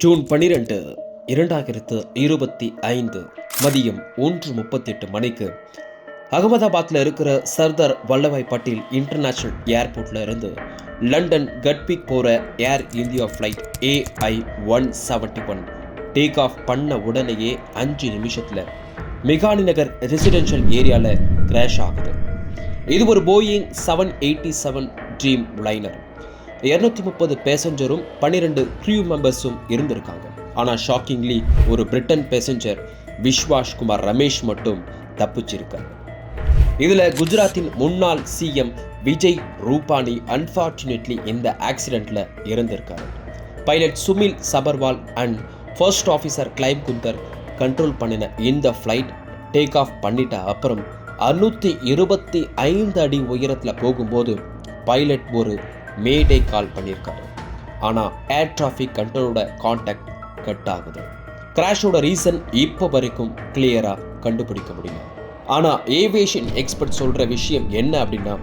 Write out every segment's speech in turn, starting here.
June பனிரெண்டு இரண்டாயிரத்து இருபத்தி ஐந்து மதியம் ஒன்று முப்பத்தெட்டு மணிக்கு அகமதாபாத்தில் இருக்கிற சர்தார் வல்லபாய் பட்டேல் இன்டர்நேஷ்னல் ஏர்போர்ட்டில் இருந்து லண்டன் கட்பிக் போகிற Air India flight AI one seventy one take off பண்ண உடனேயே அஞ்சு நிமிஷத்தில் மெகானி நகர் ரெசிடென்ஷியல் ஏரியாவில் கிராஷ் ஆகுது. இது ஒரு Boeing seven eighty seven Dreamliner இரநூத்தி முப்பது பேசஞ்சரும் பன்னிரெண்டு க்ரூ மெம்பர்ஸும் இருந்திருக்காங்க. ஆனால் ஷாக்கிங்லி ஒரு பிரிட்டன் பேசஞ்சர் விஸ்வாஷ் குமார் ரமேஷ் மட்டும் தப்பிச்சிருக்கார். இதில் குஜராத்தின் முன்னாள் சிஎம் விஜய் ரூபானி அன்ஃபார்ச்சுனேட்லி இந்த ஆக்சிடெண்ட்டில் இறந்திருக்காரு. Pilot Sumeet Sabharwal and first officer Clive Kunder control பண்ணின இந்த ஃப்ளைட் டேக் ஆஃப் பண்ணிட்ட அப்புறம் அறுநூற்றி இருபத்தி ஐந்து அடி உயரத்தில் போகும்போது பைலட் ஒரு மேடே கால் பண்ணியிருக்காரு. ஆனால் ஏர் டிராஃபிக் கண்ட்ரோலோட கான்டாக்ட் கட் ஆகுது. கிராஷோட ரீசன் இப்போ வரைக்கும் கிளியராக கண்டுபிடிக்க முடியல. ஆனால் ஏவியேஷன் எக்ஸ்பர்ட் சொல்கிற விஷயம் என்ன அப்படின்னா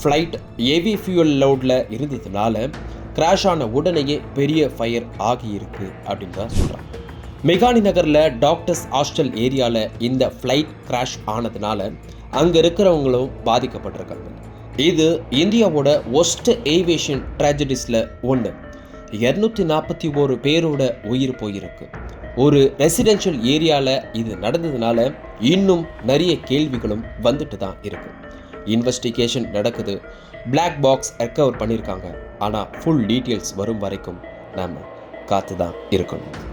ஃப்ளைட் ஏவி ஃபியூவல் லோடில் இருந்ததுனால கிராஷ் ஆன உடனேயே பெரிய ஃபயர் ஆகியிருக்கு அப்படின்னு தான் சொல்கிறாங்க மெகானி நகரில் டாக்டர்ஸ் ஹாஸ்டல் ஏரியாவில் இந்த ஃப்ளைட் கிராஷ் ஆனதுனால அங்கே இருக்கிறவங்களும் பாதிக்கப்பட்டிருக்காங்க. இது இந்தியாவோட ஒஸ்ட் ஏவியேஷன் ட்ராஜடிஸில் ஒன்று இரநூத்தி நாற்பத்தி ஒரு பேரோட உயிர் போயிருக்கு. ஒரு ரெசிடென்ஷியல் ஏரியாவில் இது நடந்ததுனால இன்னும் நிறைய கேள்விகளும் வந்துட்டு தான் இருக்குது இன்வெஸ்டிகேஷன் நடக்குது. பிளாக் பாக்ஸ் ரெக்கவர் பண்ணியிருக்காங்க ஆனால் ஃபுல் டீட்டெயில்ஸ் வரும் வரைக்கும் நாம் காத்து தான் இருக்கணும்.